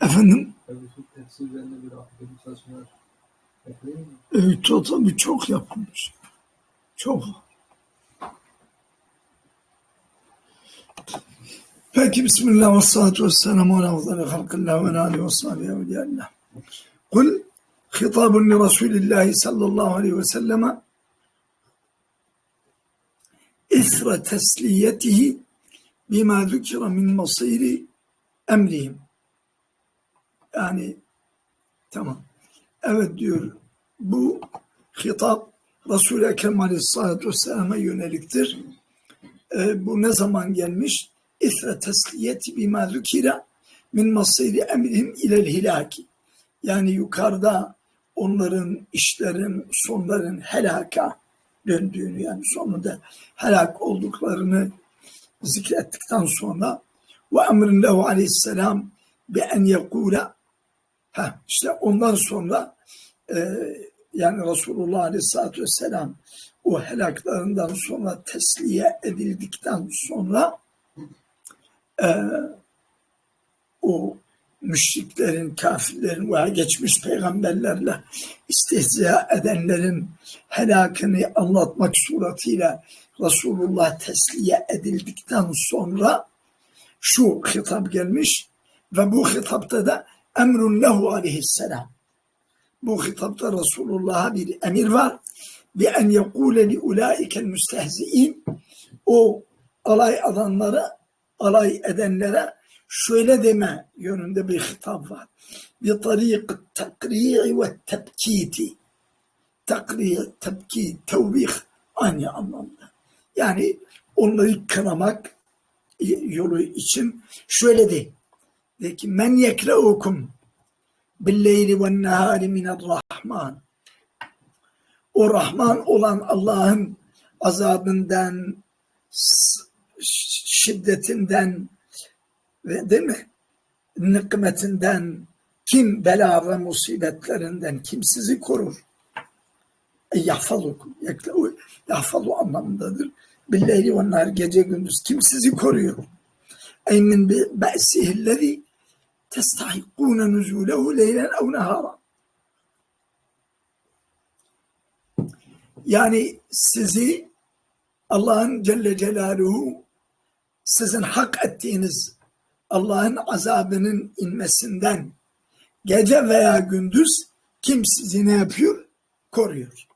Efendim? Evet, çok, tabii çok yapılmış. Çok. Peki Bismillah ve salatu ve selamu ala afdali halkillah ve ala ve sahibi evliyallah. Kul hitabun li Resulillahi sallallahu aleyhi ve selleme isra tesliyetihi bima zükira min masiri emrihim. Yani tamam. Evet diyor bu hitap Resul-i Ekrem Aleyhisselatü Vesselam'a yöneliktir. Ee, bu ne zaman gelmiş? İsre tesliyeti bima zükira min masiri emrihim ilel hilaki. Yani yukarıda onların işlerin, sonların helaka döndüğünü yani sonunda helak olduklarını zikrettikten sonra ve emrin aleyhisselam bi en yekula ha işte ondan sonra e, yani Resulullah aleyhissalatü vesselam o helaklarından sonra tesliye edildikten sonra e, o müşriklerin, kafirlerin veya geçmiş peygamberlerle istihza edenlerin helakını anlatmak suretiyle Resulullah tesliye edildikten sonra şu hitap gelmiş ve bu hitapta da emrun lehu aleyhisselam. Bu hitapta Resulullah'a bir emir var. Bi en yekule li ulaikel müstehzi'in o alay adanlara, alay edenlere şöyle deme yönünde bir hitap var. Bi tarik takri'i ve tebkiti. Takri, tebki, tevbih aynı anlamda. Yani onları kınamak yolu için şöyle de. De ki men yekreukum billeyli ve nehari minel-Rahman. O Rahman olan Allah'ın azabından, şiddetinden değil mi? Nikmetinden, kim bela ve musibetlerinden kim sizi korur? E, yahfalukum. Yahfalu anlamındadır. Billeyli nehar gece gündüz kim sizi koruyor? Ey min be'sihillezi testahikkûne nüzûlehu leylen ev nehara. Yani sizi Allah'ın Celle Celaluhu sizin hak ettiğiniz Allah'ın azabının inmesinden gece veya gündüz kim sizi ne yapıyor? Koruyor.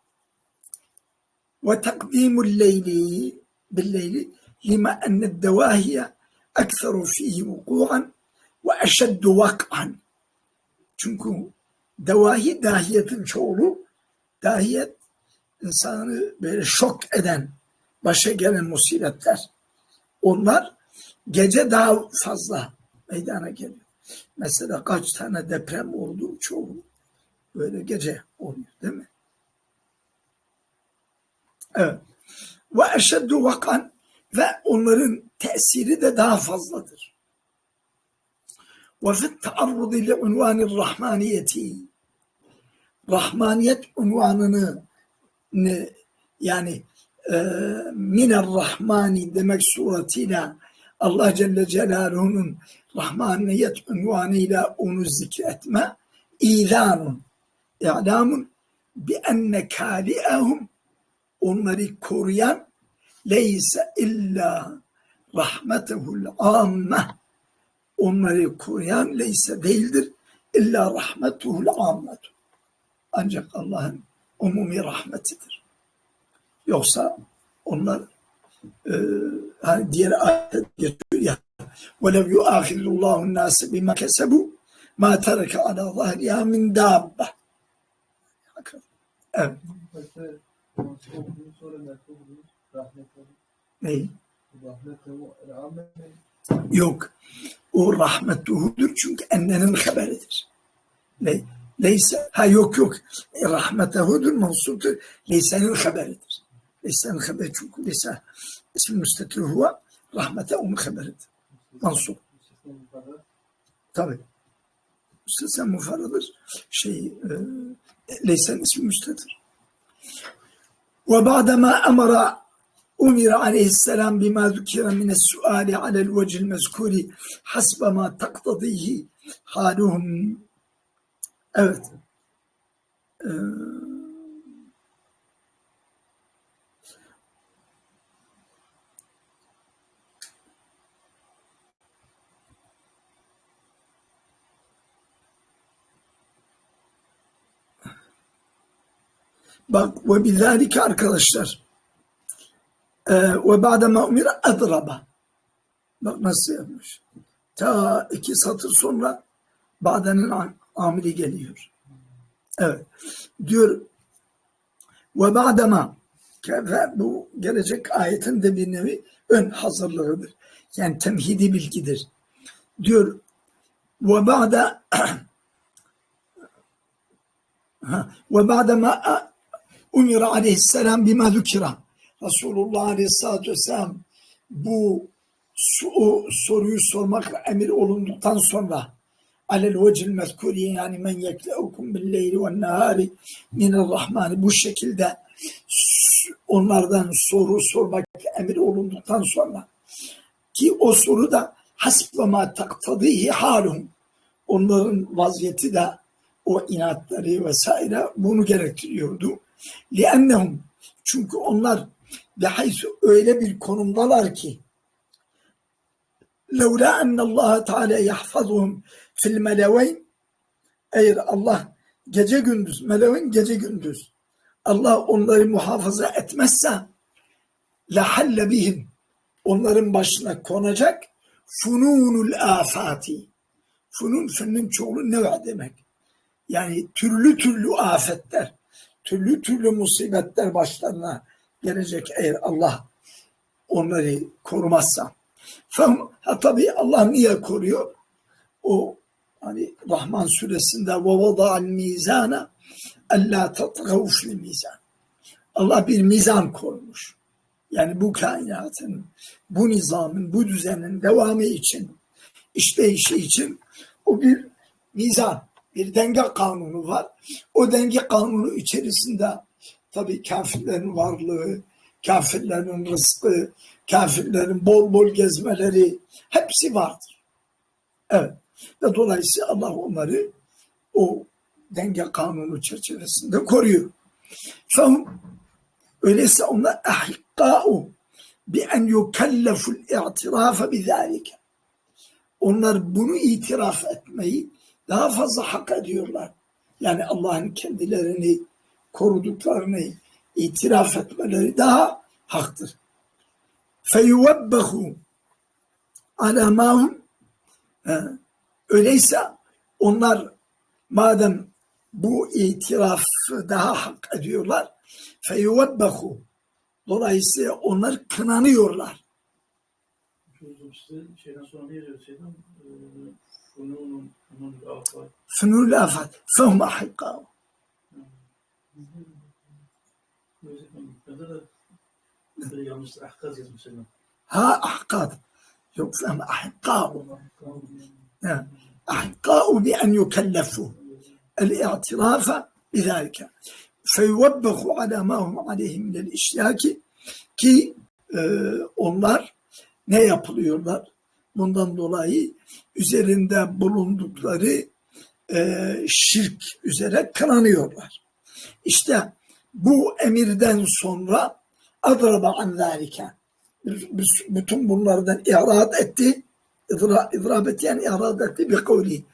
Ve takdimul leyli billeyli lima enne devahiye ekseru fihi vuku'an ve eşeddu vak'an. Çünkü devahi dahiyetin çoğulu. Dahiyet insanı böyle şok eden, başa gelen musibetler. Onlar gece daha fazla meydana geliyor. Mesela kaç tane deprem oldu çoğu böyle gece oluyor değil mi? Evet. Ve eşeddu vakan ve onların tesiri de daha fazladır. Ve fit taarrudi li unvanir rahmaniyeti Rahmaniyet unvanını yani e, miner rahmani demek suretiyle Allah Celle Celaluhu'nun rahmaniyet unvanıyla onu zikretme ilanun i'lamun bi enne kâli'ehum onları koruyan leyse illa rahmetehul amme onları koruyan leyse değildir illa rahmetuhul ammetu ancak Allah'ın umumi rahmetidir. Yoksa onlar hani diğer ayette geçiyor ya وَلَوْ يُؤَخِذُ اللّٰهُ النَّاسِ بِمَا كَسَبُوا مَا تَرَكَ عَلَى ظَهْرِهَا مِنْ دَابَّةٍ Evet. Mesela okuduğun sonra merhaba bulunuz. Rahmet olun. Ney? Rahmet olun. Rahmet Yok. O rahmetuhudur çünkü ennenin haberidir. Ne? Leyse, ha yok yok. E, rahmetehudur mansuptur. Leyse'nin haberidir. Leysa el haber çünkü leysa ismi müstetir huve rahmete umul haberidir. Mansub. Tabi. Müstesen muharadır. Şey, e, leysen ismi müstetir. Ve ba'dema emara umira aleyhisselam bima zükira mine suali alel vecil mezkuri hasbe ma taktadihi haluhum. Evet. Ee, Bak ve bizalike arkadaşlar. E, ve ba'dema umira adraba. Bak nasıl yapmış. Ta iki satır sonra badenin am- amili geliyor. Evet. Diyor ve ba'dema ve bu gelecek ayetin de bir nevi ön hazırlığıdır. Yani temhidi bilgidir. Diyor ve ba'da ve ba'dema Umira aleyhisselam bima zükira. Resulullah aleyhissalatü vesselam bu soruyu sormakla emir olunduktan sonra alel vecil mezkuri yani men yekleukum bil leyli ve nehari minirrahmani bu şekilde onlardan soru sormak emir olunduktan sonra ki o soru da hasbe ma taktadihi halum onların vaziyeti de o inatları vesaire bunu gerektiriyordu. لِأَنَّهُمْ Çünkü onlar بحيث öyle bir konumdalar ki لَوْلَا أَنَّ اللّٰهَ تَعَالَى يَحْفَظُهُمْ فِي الْمَلَوَيْنِ Eğer Allah gece gündüz, meleveyn gece gündüz Allah onları muhafaza etmezse لَحَلَّ bihim onların başına konacak fununul afati. Funun fennin çoğulu ne demek? Yani türlü türlü afetler, türlü türlü musibetler başlarına gelecek eğer Allah onları korumazsa. Ha tabii Allah niye koruyor? O hani Rahman suresinde ve vada'al mizana alla tatgav fil mizan. Allah bir mizan korumuş. Yani bu kainatın, bu nizamın, bu düzenin devamı için, işleyişi için o bir mizan, bir denge kanunu var. O denge kanunu içerisinde tabii kafirlerin varlığı, kafirlerin rızkı, kafirlerin bol bol gezmeleri hepsi vardır. Evet. Ve dolayısıyla Allah onları o denge kanunu çerçevesinde koruyor. Fehum öyleyse onlar ahikkâ'u bi en yukelleful i'tirafe bizâlike. Onlar bunu itiraf etmeyi daha fazla hak ediyorlar. Yani Allah'ın kendilerini koruduklarını itiraf etmeleri daha haktır. Feyuvebbehu ala mahum öyleyse onlar madem bu itirafı daha hak ediyorlar feyuvebbehu dolayısıyla onlar kınanıyorlar. Size şeyden sonra ne yazıyor? فنون الآفات الآفاق فنون الآفاق فهم أحقاء. ها أحقاد يقسم أحقاء. أحقاء بأن يكلفوا الاعتراف بذلك. فيوبخ على ما هم عليه من الاشتياك كي اونلار onlar ne yapılıyorlar? Bundan dolayı üzerinde bulundukları e, şirk üzere kınanıyorlar. İşte bu emirden sonra adraba an zâlike. Bütün bunlardan irad etti. İdra, idrab etti yani irad etti bir kavli.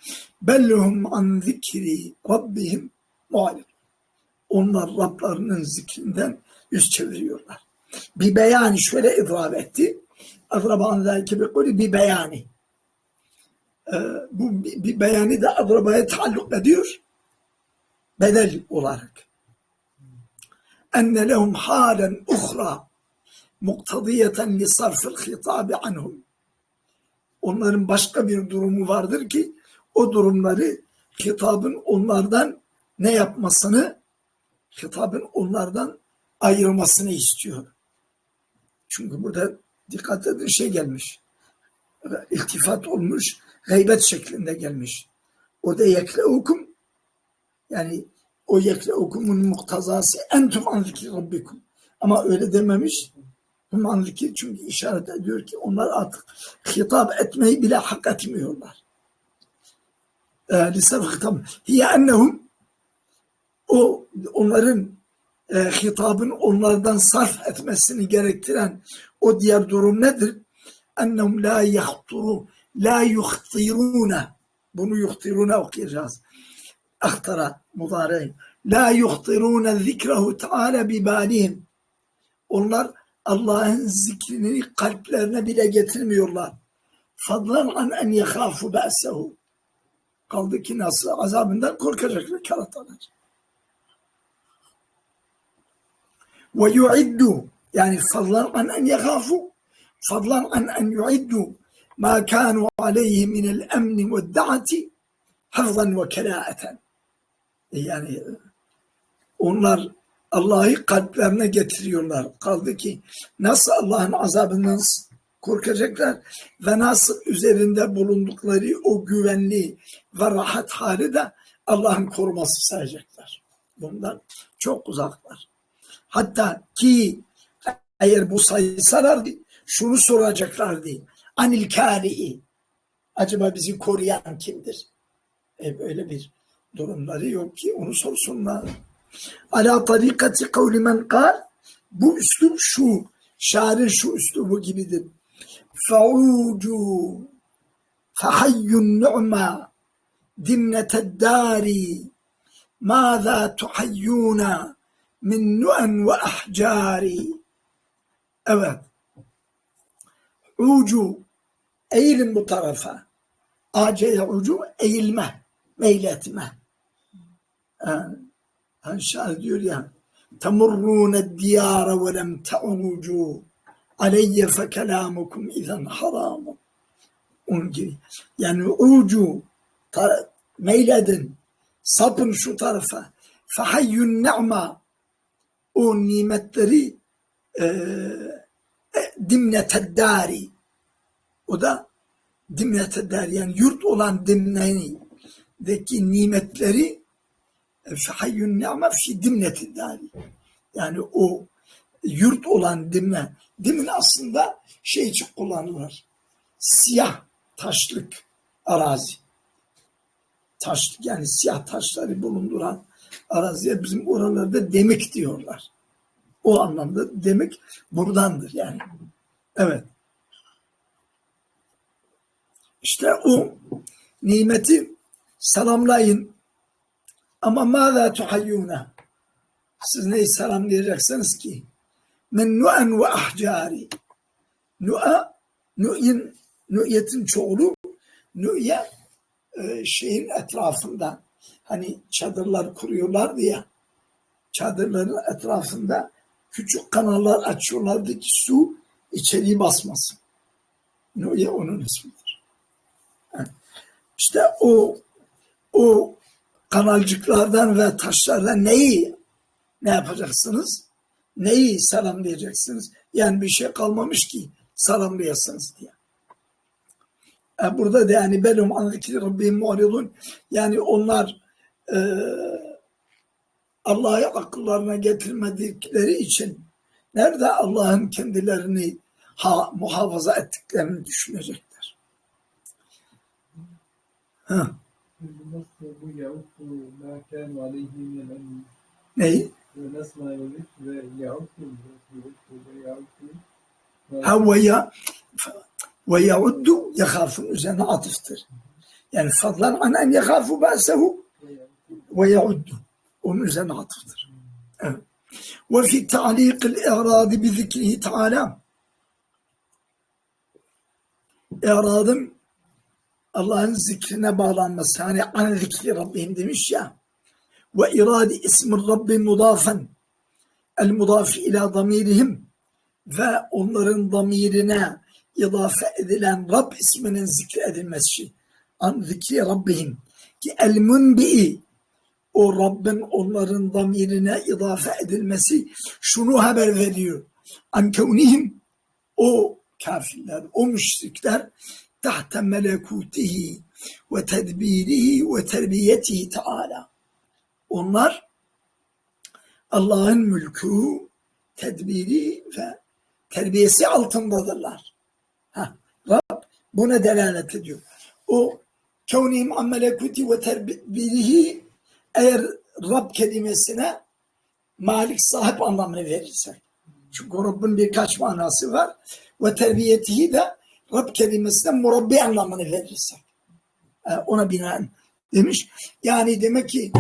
Belluhum an zikri rabbihim muhalif. Onlar Rablarının zikrinden yüz çeviriyorlar. Bir beyan şöyle idrab etti. Adraban zâki bir kuli bir beyani. Ee, bu bir, beyani de adrabaya taalluk ediyor. Bedel olarak. Enne lehum halen uhra muktadiyeten li sarfil hitabi anhum onların başka bir durumu vardır ki o durumları hitabın onlardan ne yapmasını hitabın onlardan ayırmasını istiyor. Çünkü burada dikkat edin şey gelmiş. İltifat olmuş, gıybet şeklinde gelmiş. O da yekle okum yani o yekle okumun muktazası entum an zikri rabbikum. Ama öyle dememiş. Hum an zikri çünkü işaret ediyor ki onlar artık hitap etmeyi bile hak etmiyorlar. Lisef hitap. Hiye ennehum o onların e, hitabın onlardan sarf etmesini gerektiren o diğer durum nedir? Ennehum la yahturu la yuhtirune bunu yuhtirune okuyacağız. Ahtara mudare. La yuhtirune zikrehu teala bibalihim. Onlar Allah'ın zikrini kalplerine bile getirmiyorlar. Fadlan an en yekhafu ba'sehu. Kaldı ki nasıl azabından korkacaklar karatalar. Ve yu'iddu an en yekhafu fadlan an en yu'iddu ma kanu aleyhi minel emni ve da'ati hafzan ve keraaten. Yani onlar Allah'ı kalplerine getiriyorlar. Kaldı ki nasıl Allah'ın azabından korkacaklar ve nasıl üzerinde bulundukları o güvenli ve rahat hali de Allah'ın koruması sayacaklar. Bundan çok uzaklar. Hatta ki eğer bu sayısalardı şunu soracaklardı. Anil kâri'i. Acaba bizi koruyan kimdir? E böyle bir durumları yok ki onu sorsunlar. Ala tarikati kavli men kal bu üslup şu şairin şu üslubu gibidir. Fa'ucu fahayyun nu'ma dimnete dari ماذا تحيون min nu'en ve ahcari. Evet. Ucu eğilin bu tarafa. Aceye ucu eğilme, meyletme. Yani, yani diyor ya temurrune diyara ve lem te'ucu aleyye fe kelamukum izen haramun. Onun gibi. Yani ucu meyledin, sapın şu tarafa. Fehayyün ne'ma o nimetleri e, e, dimneteddari o da dimneteddari yani yurt olan dimnedeki nimetleri e, fehayyün ni'me fi dimneteddari yani o yurt olan dimne. Dimin aslında şey için kullanılır. Siyah taşlık arazi. Taşlık yani siyah taşları bulunduran araziye bizim oralarda demek diyorlar. O anlamda demek buradandır yani. Evet. İşte o nimeti selamlayın. Ama mâzâ tuhayyûne? Siz neyi selamlayacaksınız ki? Men nu'en ve ahcari. Nu'a, nu'yin, nu'yetin çoğulu, nu'ye e, şeyin etrafında hani çadırlar kuruyorlardı ya çadırların etrafında küçük kanallar açıyorlardı ki su içeriği basmasın. Noye onun ismidir. İşte o o kanalcıklardan ve taşlardan neyi ne yapacaksınız? Neyi selamlayacaksınız? Yani bir şey kalmamış ki selamlayasınız diye. E, burada da yani belum an zikri rabbim mu'ridun yani onlar e, Allah'ı akıllarına getirmedikleri için nerede Allah'ın kendilerini ha, muhafaza ettiklerini düşünecekler. Ha. Neyi? Ha ve ya ve yauddu yakafın üzerine atıftır. Yani fadlan an en yakafu ba'sehu ve yauddu. Onun üzerine atıftır. Evet. Ve fi ta'liqil i'radi bi zikrihi teala İradın Allah'ın zikrine bağlanması. Hani an zikri Rabbim demiş ya. Ve iradi ismi Rabbi mudafen el mudafi ila damirihim ve onların damirine idafe edilen Rab isminin zikredilmesi. An zikri Rabbihim ki el munbi'i o Rabbin onların damirine idafe edilmesi şunu haber veriyor. Ankevnihim o kafirler, o müşrikler tahte melekutihi ve tedbirihi ve terbiyetihi Teala. Onlar Allah'ın mülkü, tedbiri ve terbiyesi altındadırlar. Ha, Rab buna delalet ediyor. O kevnihim an melekuti ve terbirihi eğer Rab kelimesine malik sahip anlamını verirsek. Çünkü Rabbin birkaç manası var. Ve terbiyetihi de Rab kelimesine murabbi anlamını verirsek. E, ona binaen demiş. Yani demek ki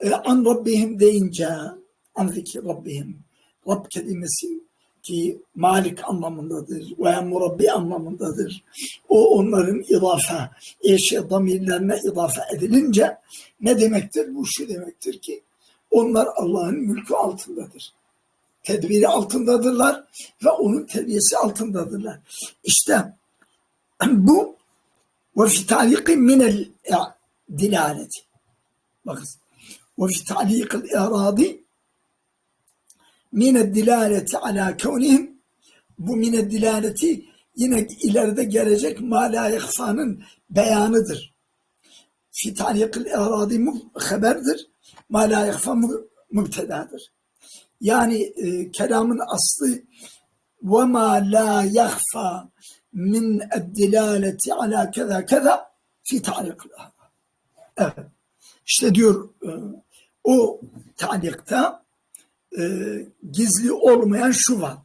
e, an Rabbihim deyince an zikri Rabbihim Rab kelimesi ki malik anlamındadır veya murabbi anlamındadır. O onların idafe, eşya damirlerine idafe edilince ne demektir? Bu şu demektir ki onlar Allah'ın mülkü altındadır. Tedbiri altındadırlar ve onun terbiyesi altındadırlar. İşte bu ve fi taliki minel dilaleti. Bakın. Ve fi talikil iradi mined dilaleti ala kevnihim bu mined dilaleti yine ileride gelecek ma la yahfanın beyanıdır. Fi talikil iradi haberdir. Ma la yahfa mübtedadır. Yani e, kelamın aslı ve ma la yahfa min dilaleti ala keza keza fi talikil iradi. Evet. İşte diyor e, o talikta e, gizli olmayan şu var.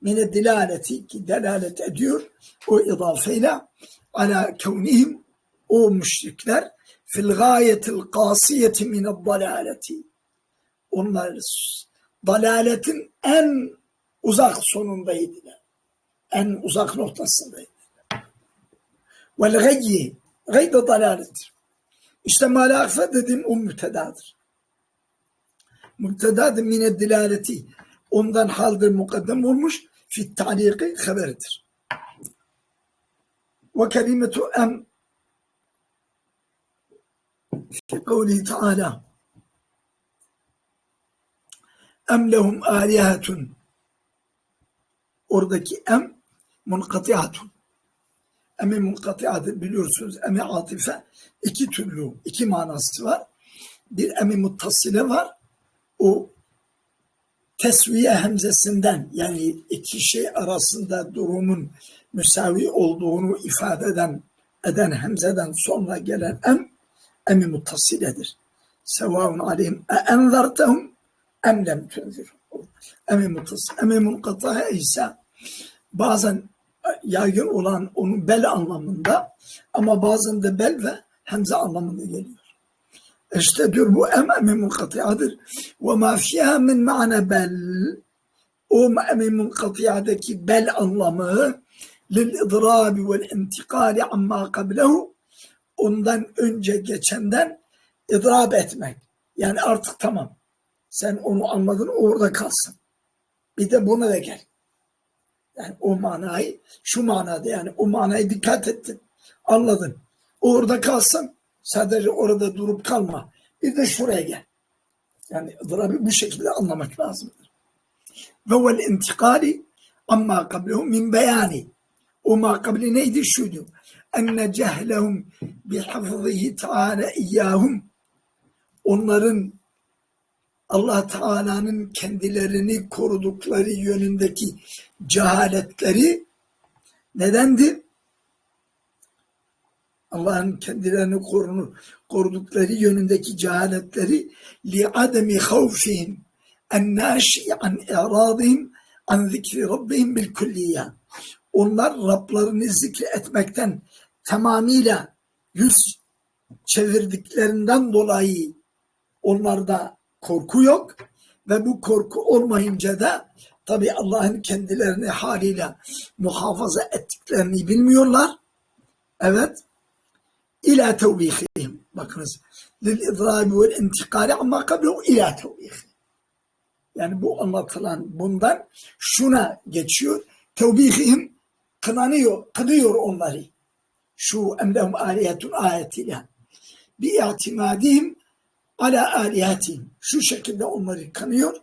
Mine dilaleti ki delalet ediyor o idafeyle ala kevnihim o müşrikler fil gayetil kasiyeti mine dalaleti onlar dalaletin en uzak sonundaydılar. En uzak noktasındaydılar. Vel gayyi gay da dalalettir. İşte malafe dedim o mütedadır mübtedad mine dilaleti ondan haldır mukaddem olmuş fi ta'liki haberidir. Ve kelimetu em fi kavli Teala em lehum alihatun oradaki em munkatiatun emi munkatiatı biliyorsunuz emi atife iki türlü iki manası var. Bir emi muttasile var o tesviye hemzesinden yani iki şey arasında durumun müsavi olduğunu ifade eden eden hemzeden sonra gelen em emi muttasiledir. Sevâun aleyhim e enzertehum em lem tunzir. Emi muttasil. Emi munkataha ise bazen yaygın olan onun bel anlamında ama bazen de bel ve hemze anlamında geliyor. İşte diyor bu emami munkatiyadır. Ve ma fiha min ma'na bel o emami munkatiyadaki bel anlamı lil idrabi vel intikali amma kablehu ondan önce geçenden idrab etmek. Yani artık tamam. Sen onu anladın orada kalsın. Bir de buna da gel. Yani o manayı şu manada yani o manayı dikkat ettin. Anladın. Orada kalsın. Sadece orada durup kalma. Bir de şuraya gel. Yani ızdırabı bu şekilde anlamak lazımdır. Ve vel intikali amma kablehu min beyani. O ma kabli neydi? Şuydu. Enne cehlehum bihafzihi teala iyyahum. Onların Allah Teala'nın kendilerini korudukları yönündeki cehaletleri nedendir? Allah'ın kendilerini korunu, korudukları yönündeki cehaletleri li ademi havfihim en naşi an iradihim an zikri rabbihim bil külliye. Onlar Rablarını zikri etmekten tamamıyla yüz çevirdiklerinden dolayı onlarda korku yok ve bu korku olmayınca da tabi Allah'ın kendilerini haliyle muhafaza ettiklerini bilmiyorlar. Evet ila tevbihihim. Bakınız. Lil idrabi vel intikali ama kablehu ila tevbihihim. Yani bu anlatılan bundan şuna geçiyor. Tevbihihim kınanıyor, kınıyor onları. Şu emlehum aliyetun ayetiyle. Bi i'timadihim ala alihatihim. Şu şekilde onları kanıyor.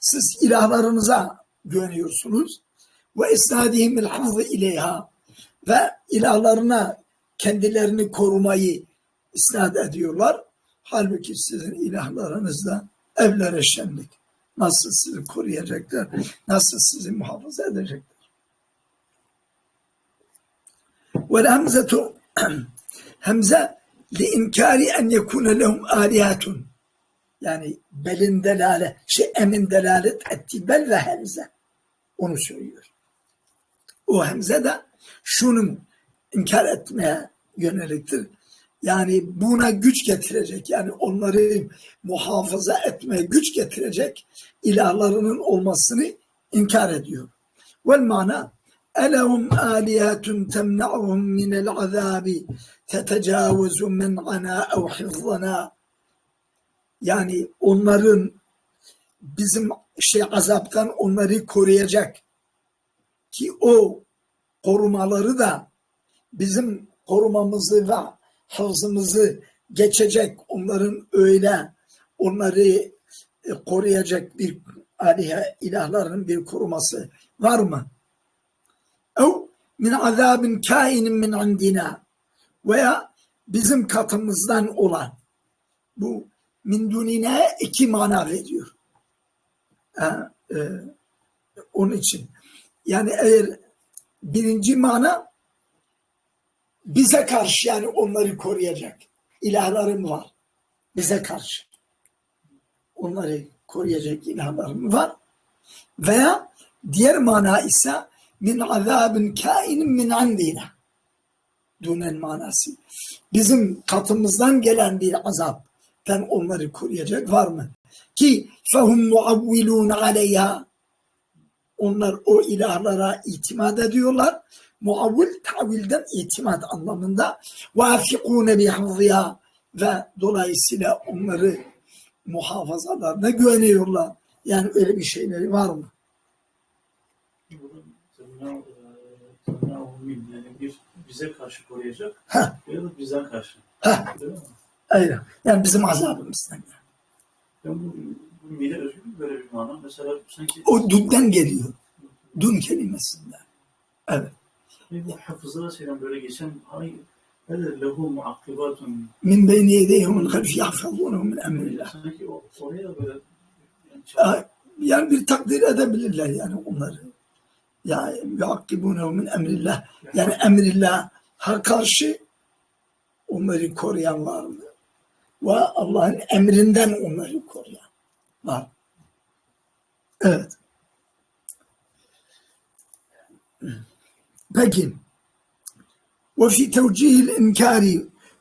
Siz ilahlarınıza güveniyorsunuz. Ve isnadihim el ileyha. Ve ilahlarına kendilerini korumayı isnat ediyorlar. Halbuki sizin ilahlarınızla evlere şenlik. Nasıl sizi koruyacaklar? Nasıl sizi muhafaza edecekler? Ve hemzetu hemze li inkari en yekune lehum aliyatun. Yani belin delale, şey emin delalet etti bel ve hemze. Onu söylüyor. O hemze de şunun inkar etmeye yöneliktir. Yani buna güç getirecek, yani onları muhafaza etmeye güç getirecek ilahlarının olmasını inkar ediyor. Vel mana elehum aliyatun temna'uhum minel azabi tetecavezu men'ana ev hifzana yani onların bizim şey azaptan onları koruyacak ki o korumaları da bizim korumamızı ve hafızımızı geçecek onların öyle onları e, koruyacak bir alihe ilahların bir koruması var mı? Ev min azabin kainin min indina veya bizim katımızdan olan bu min dunine iki mana veriyor. Ha, e, onun için yani eğer birinci mana bize karşı yani onları koruyacak ilahlarım var. Bize karşı. Onları koruyacak ilahlarım var. Veya diğer mana ise min azabın kainin min andina. Dunen manası. Bizim katımızdan gelen bir azaptan onları koruyacak var mı? Ki fehum muavvilun aleyha. Onlar o ilahlara itimat ediyorlar muavvil tavilden itimat anlamında vafikune bihafziha ve dolayısıyla onları muhafazalarına güveniyorlar. Yani öyle bir şeyleri var mı? Yani bir bize karşı koruyacak Ha, ya da bizden karşı. ha, Değil mi? aynen. Yani bizim azabımızdan. Yani bu, bu mide özgü böyle bir mana. Mesela sanki O dünden geliyor. Dün kelimesinden. Evet. Bu hafızada şeyden böyle geçen hay Hadi lehu muakkibatun Min beyni yedeyhum min halfi yahfazunhum min emrillah. sanki oraya böyle yani bir takdir edebilirler yani onları. Yani yuakkibunhum min emrillah. Yani emrillah ha karşı onları koruyan var mı? Ve Allah'ın emrinden onları koruyan var. Evet. Peki. وفي توجيه الإنكار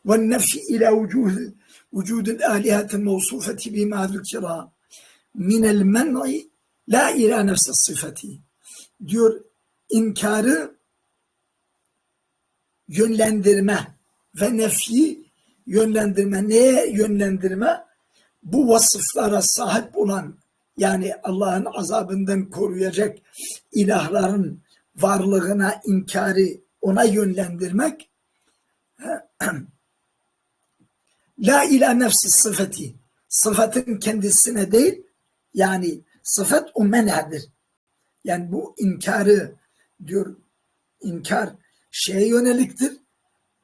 والنفي إلى وجود وجود الآلهة الموصوفة بما ذكر من المنع لا إلى نفس الصفة diyor inkarı yönlendirme ve nefi yönlendirme neye yönlendirme bu vasıflara sahip olan yani Allah'ın azabından koruyacak ilahların varlığına inkarı ona yönlendirmek la ila nefsi sıfati sıfatın kendisine değil yani sıfat o men'adır. Yani bu inkarı diyor inkar şeye yöneliktir.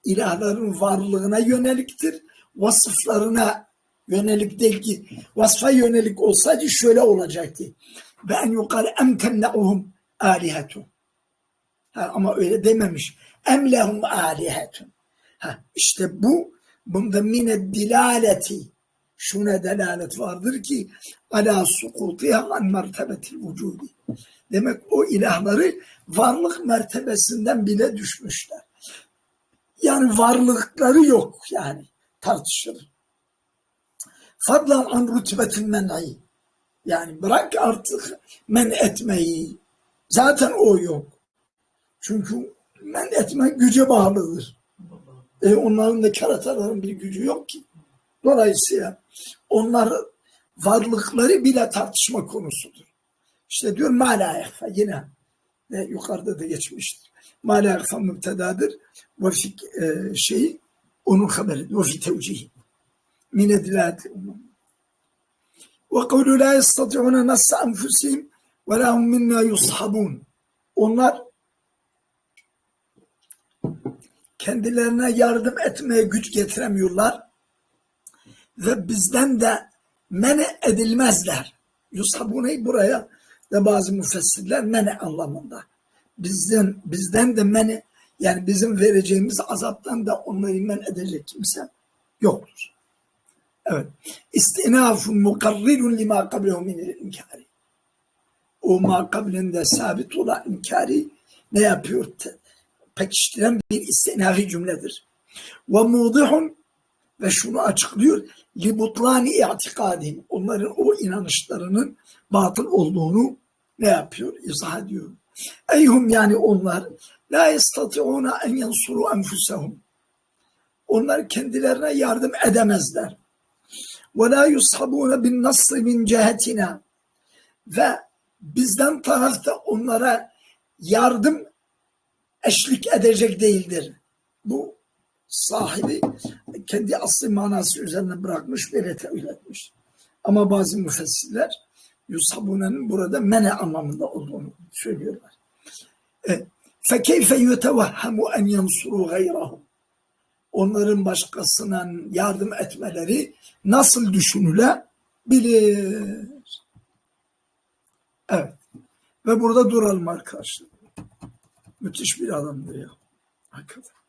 ilahların varlığına yöneliktir. Vasıflarına yönelik değil ki vasfa yönelik olsaydı şöyle olacaktı. Ve en yukarı emtenne'uhum alihetum. Ha, ama öyle dememiş. Em lehum alihetun. Ha, işte bu bunda mine dilaleti şuna delalet vardır ki ala sukutiha an mertebetil vücudi. Demek o ilahları varlık mertebesinden bile düşmüşler. Yani varlıkları yok yani tartışılır. Fadlan an rütbetin men'i. Yani bırak artık men etmeyi. Zaten o yok. Çünkü men etmek güce bağlıdır. E onların da kerataların bir gücü yok ki. Dolayısıyla onlar varlıkları bile tartışma konusudur. İşte diyor ma la yahfa yine ve yukarıda da geçmiştir. Ma la yahfa mübtedadır ve fi e, şey onun haberi ve fi tevcihi min edilati ve kavlu la yestati'una nassa enfusihim ve lahum minna yushabun onlar kendilerine yardım etmeye güç getiremiyorlar ve bizden de mene edilmezler. Yusabune buraya da bazı müfessirler mene anlamında. Bizden bizden de mene Yani bizim vereceğimiz azaptan da onları men edecek kimse yoktur. Evet. İstinafun mukarrirun lima kablehu minel inkari. O ma kablinde sabit olan inkari ne yapıyor? Pekiştiren bir istinafi cümledir. Ve mudihun ve şunu açıklıyor. Li butlani i'tikadihim. Onların o inanışlarının batıl olduğunu ne yapıyor? İzah ediyor. Eyhum yani onlar la yestati'una en yansuru enfusehum. Onlar kendilerine yardım edemezler. Ve la yushabuna bin nasr min cihetina. Ve bizden tarafta onlara yardım eşlik edecek değildir. Bu sahibi kendi asli manası üzerine bırakmış böyle tevil etmiş. Ama bazı müfessirler Yusabuna'nın burada mene anlamında olduğunu söylüyorlar. E, فَكَيْفَ يُتَوَهَّمُ اَنْ يَنْصُرُوا غَيْرَهُمْ Onların başkasına yardım etmeleri nasıl düşünülebilir? Evet. Ve burada duralım arkadaşlar. Müthiş bir adamdır ya. Hakikaten.